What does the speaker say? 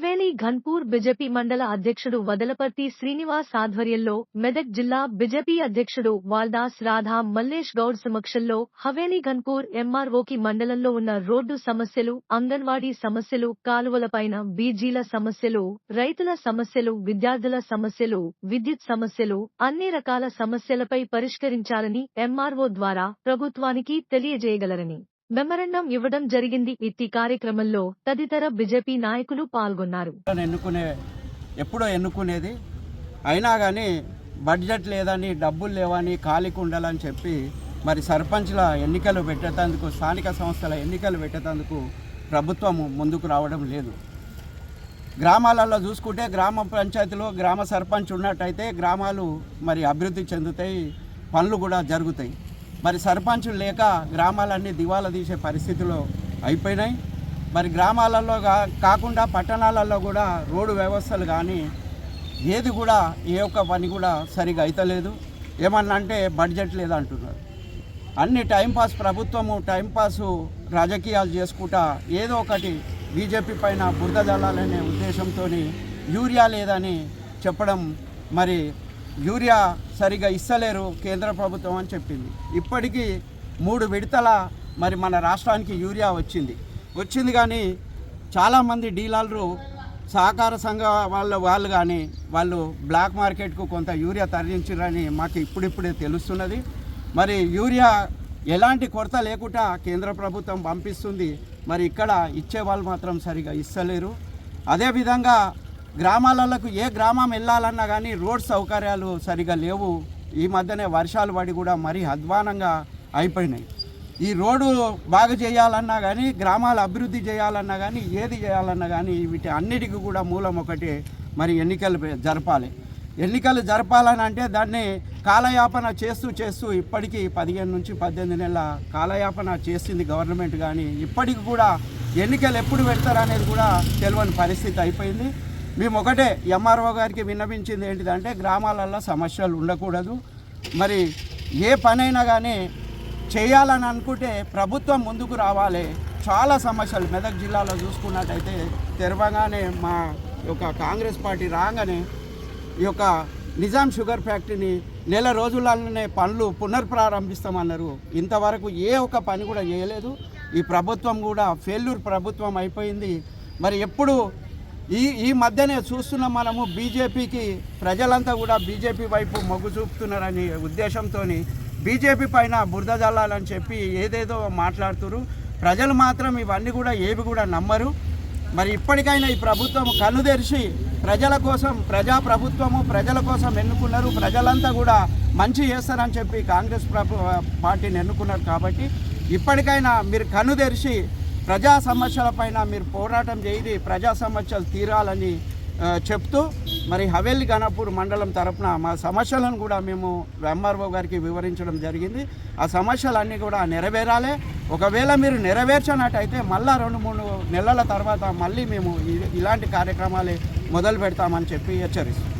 Ghanpur BJP మండల అధ్యక్షుడు వదలపర్తి శ్రీనివాస్ ఆధ్వర్యంలో మెదక్ జిల్లా బిజెపి అధ్యక్షుడు వాల్దాస్ రాధా మల్లేష్ గౌడ్ సమక్షంలో హవేలీ ఘన్పూర్ ఎంఆర్ఓకి మండలంలో ఉన్న రోడ్డు సమస్యలు అంగన్వాడీ సమస్యలు కాలువలపైన బీజీల సమస్యలు రైతుల సమస్యలు విద్యార్థుల సమస్యలు విద్యుత్ సమస్యలు అన్ని రకాల సమస్యలపై పరిష్కరించాలని ఎంఆర్ఓ ద్వారా ప్రభుత్వానికి తెలియజేయగలరని మెమరండం ఇవ్వడం జరిగింది. ఇట్టి కార్యక్రమంలో తదితర బీజేపీ నాయకులు పాల్గొన్నారు. ఎన్నుకునే ఎప్పుడో ఎన్నుకునేది. అయినా కానీ బడ్జెట్ లేదని డబ్బులు లేవని ఖాళీకి ఉండాలని చెప్పి మరి సర్పంచ్ల ఎన్నికలు పెట్టేటందుకు స్థానిక సంస్థల ఎన్నికలు పెట్టేటందుకు ప్రభుత్వం ముందుకు రావడం లేదు. గ్రామాలలో చూసుకుంటే గ్రామ పంచాయతీలో గ్రామ సర్పంచ్ ఉన్నట్టయితే గ్రామాలు మరి అభివృద్ధి చెందుతాయి పనులు కూడా జరుగుతాయి. మరి సర్పంచులు లేక గ్రామాలన్నీ దివాలా తీసే పరిస్థితిలో అయిపోయినాయి. మరి గ్రామాలలో కాకుండా పట్టణాలలో కూడా రోడ్డు వ్యవస్థలు కానీ ఏది కూడా ఏ ఒక్క పని కూడా సరిగా అయితలేదు. ఏమన్నా అంటే బడ్జెట్ లేదంటున్నారు. అన్ని టైంపాస్ ప్రభుత్వము టైంపాసు రాజకీయాలు చేసుకుంటా ఏదో ఒకటి బీజేపీ పైన బురద జల్లాలనే ఉద్దేశంతో యూరియా లేదని చెప్పడం మరి యూరియా సరిగా ఇస్తలేరు కేంద్ర ప్రభుత్వం అని చెప్పింది. ఇప్పటికీ మూడు విడతల మరి మన రాష్ట్రానికి యూరియా వచ్చింది. వచ్చింది కానీ చాలామంది డీలర్లు సహకార సంఘ వాళ్ళ వాళ్ళు కానీ వాళ్ళు బ్లాక్ మార్కెట్కు కొంత యూరియా తరలించారని మాకు ఇప్పుడిప్పుడే తెలుస్తున్నది. మరి యూరియా ఎలాంటి కొరత లేకుండా కేంద్ర ప్రభుత్వం పంపిస్తుంది. మరి ఇక్కడ ఇచ్చే వాళ్ళు మాత్రం సరిగా ఇస్తలేరు. అదేవిధంగా గ్రామాలకు ఏ గ్రామం వెళ్ళాలన్నా కానీ రోడ్ సౌకర్యాలు సరిగా లేవు. ఈ మధ్యనే వర్షాలు పడి కూడా మరీ అధ్వానంగా అయిపోయినాయి. ఈ రోడ్డు బాగు చేయాలన్నా కానీ గ్రామాల అభివృద్ధి చేయాలన్నా కానీ ఏది చేయాలన్నా కానీ వీటి అన్నిటికీ కూడా మూలం ఒకటి మరి ఎన్నికలు జరపాలి. ఎన్నికలు జరపాలని అంటే దాన్ని కాలయాపన చేస్తూ చేస్తూ ఇప్పటికీ పదిహేను నుంచి పద్దెనిమిది నెలల కాలయాపన చేసింది గవర్నమెంట్ కానీ ఇప్పటికి కూడా ఎన్నికలు ఎప్పుడు పెడతారు అనేది కూడా తెలియని పరిస్థితి అయిపోయింది. మేము ఒకటే ఎంఆర్ఓ గారికి విన్నవించింది ఏంటిదంటే గ్రామాలలో సమస్యలు ఉండకూడదు. మరి ఏ పనైనా కానీ చేయాలని అనుకుంటే ప్రభుత్వం ముందుకు రావాలి. చాలా సమస్యలు మెదక్ జిల్లాలో చూసుకున్నట్టయితే తెరవగానే మా యొక్క కాంగ్రెస్ పార్టీ రాగానే ఈ యొక్క నిజాం షుగర్ ఫ్యాక్టరీని నెల రోజులలోనే పనులు పునర్ప్రారంభిస్తామన్నారు. ఇంతవరకు ఏ ఒక్క పని కూడా చేయలేదు. ఈ ప్రభుత్వం కూడా ఫెయిల్యూర్ ప్రభుత్వం అయిపోయింది. మరి ఎప్పుడు ఈ ఈ మధ్యనే చూస్తున్నాం మనము బీజేపీకి ప్రజలంతా కూడా బీజేపీ వైపు మొగ్గు చూపుతున్నారని ఉద్దేశంతో బీజేపీ పైన బురద జల్లాలని చెప్పి ఏదేదో మాట్లాడుతురు. ప్రజలు మాత్రం ఇవన్నీ కూడా ఏవి కూడా నమ్మరు. మరి ఇప్పటికైనా ఈ ప్రభుత్వం కన్ను తెరిచి ప్రజల కోసం ప్రజా ప్రభుత్వము ప్రజల కోసం ఎన్నుకున్నారు. ప్రజలంతా కూడా మంచి చేస్తారని చెప్పి కాంగ్రెస్ ప్రభు పార్టీని ఎన్నుకున్నారు కాబట్టి ఇప్పటికైనా మీరు కన్ను తెరిచి ప్రజా సమస్యలపైన మీరు పోరాటం చేయది ప్రజా సమస్యలు తీరాలని చెప్తూ మరి హవేలి గణపూర్ మండలం తరపున మా సమస్యలను కూడా మేము ఎంఆర్ఓ గారికి వివరించడం జరిగింది. ఆ సమస్యలన్నీ కూడా నెరవేరాలి. ఒకవేళ మీరు నెరవేర్చినట్టయితే మళ్ళా రెండు మూడు నెలల తర్వాత మళ్ళీ మేము ఇలాంటి కార్యక్రమాలు మొదలు పెడతామని చెప్పి హెచ్చరిస్తాం